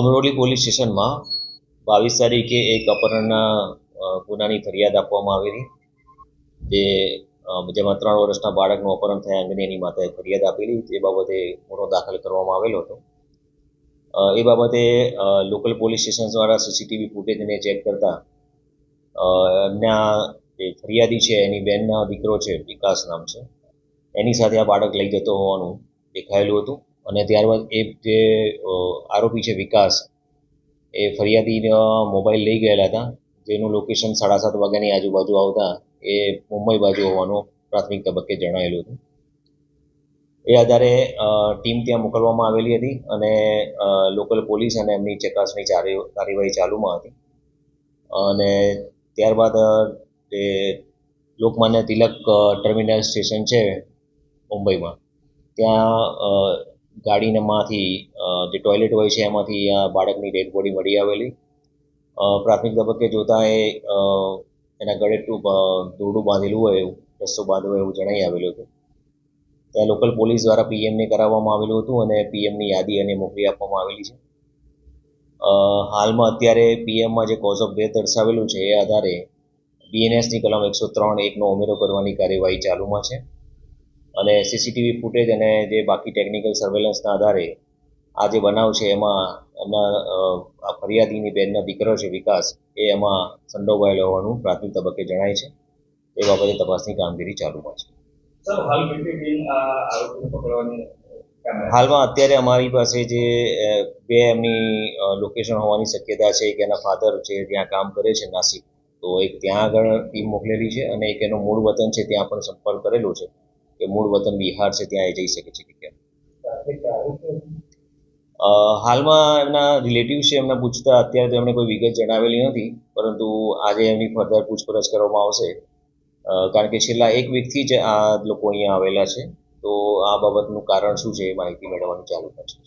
Amroli police સ્ટેશનમાં બાવીસ તારીખે એક અપહરણના ગુનાની ફરિયાદ આપવામાં આવેલી, જે જેમાં ત્રણ વર્ષના બાળકનું અપહરણ થયા અંગેની એની માતાએ ફરિયાદ આપેલી, તે બાબતે ગુનો દાખલ કરવામાં આવેલો હતો. એ બાબતે લોકલ પોલીસ સ્ટેશન દ્વારા સીસીટીવી ફૂટેજને ચેક કરતા એમના જે ફરિયાદી છે, એની બેનના દીકરો છે, વિકાસ નામ છે, એની સાથે આ બાળક લઈ જતો હોવાનું દેખાયેલું હતું. અને ત્યારબાદ એ જે આરોપી છે વિકાસ, એ ફરિયાદીનો મોબાઈલ લઈ ગયેલા હતા. જેનું લોકેશન સાડા સાત વાગ્યાની આજુબાજુ આવતા એ મુંબઈ બાજુ હોવાનું પ્રાથમિક તબક્કે જણાયેલું હતું. એ આધારે ટીમ ત્યાં મોકલવામાં આવેલી હતી અને લોકલ પોલીસ અને એમની ચકાસણી કાર્યવાહી ચાલુમાં હતી. અને ત્યારબાદ એ લોકમાન્ય તિલક ટર્મિનલ સ્ટેશન છે મુંબઈમાં. ત્યાં ગાડીનામાંથી જે ટોયલેટ હોય છે એમાંથી આ બાળકની ડેડ બોડી મળી આવેલી. પ્રાથમિક તબક્કે જોતાં એ એના ગળે દોરડું બાંધેલું હોય એવું રસ્સો બાંધ્યો એવું જણાઈ આવેલું હતું. ત્યાં લોકલ પોલીસ દ્વારા પીએમને કરાવવામાં આવેલું હતું અને પીએમની યાદી અને મોકલી આપવામાં આવેલી છે. હાલમાં અત્યારે પીએમમાં જે કોઝ ઓફ ડેથ દર્શાવેલું છે એ આધારે બીએનએસની કલમ એકસો ત્રણ એકનો ઉમેરો કરવાની કાર્યવાહી ચાલુમાં છે. અને સીસીટીવી ફૂટેજ અને જે બાકી ટેકનિકલ સર્વેલન્સના આધારે આ જે બનાવ છે એમાં એમના આ ફરિયાદીની બેનનો દીકરો છે વિકાસ એ એમાં સંડોવાયેલો હોવાનું પ્રાથમિક તબક્કે જણાય છે. એ બાબતે તપાસની કામગીરી ચાલુમાં છે? હાલમાં અત્યારે અમારી પાસે જે બે એમની લોકેશન હોવાની શક્યતા છે. એક એના ફાધર છે ત્યાં કામ કરે છે નાસિક. તો એક ત્યાં આગળ ટીમ મોકલેલી છે અને એક એનો મૂળ વતન છે ત્યાં પણ સંપર્ક કરેલો છે. કે મૂળ વતન બિહાર છે, ત્યાં એ જઈ શકે છે, કે કેમ હાલમાં એમના રિલેટિવ છે, એમને પૂછતા, અત્યારે તો એમણે કોઈ વિગત જણાવેલી નથી, પરંતુ આજે એમની ફર્ધર પૂછપરછ કરવામાં આવશે. કારણ કે છેલ્લા એક વીકથી જ આ લોકો અહીંયા આવેલા છે, તો આ બાબતનું કારણ શું છે, એ માહિતી મેળવવાનું ચાલુ કરશે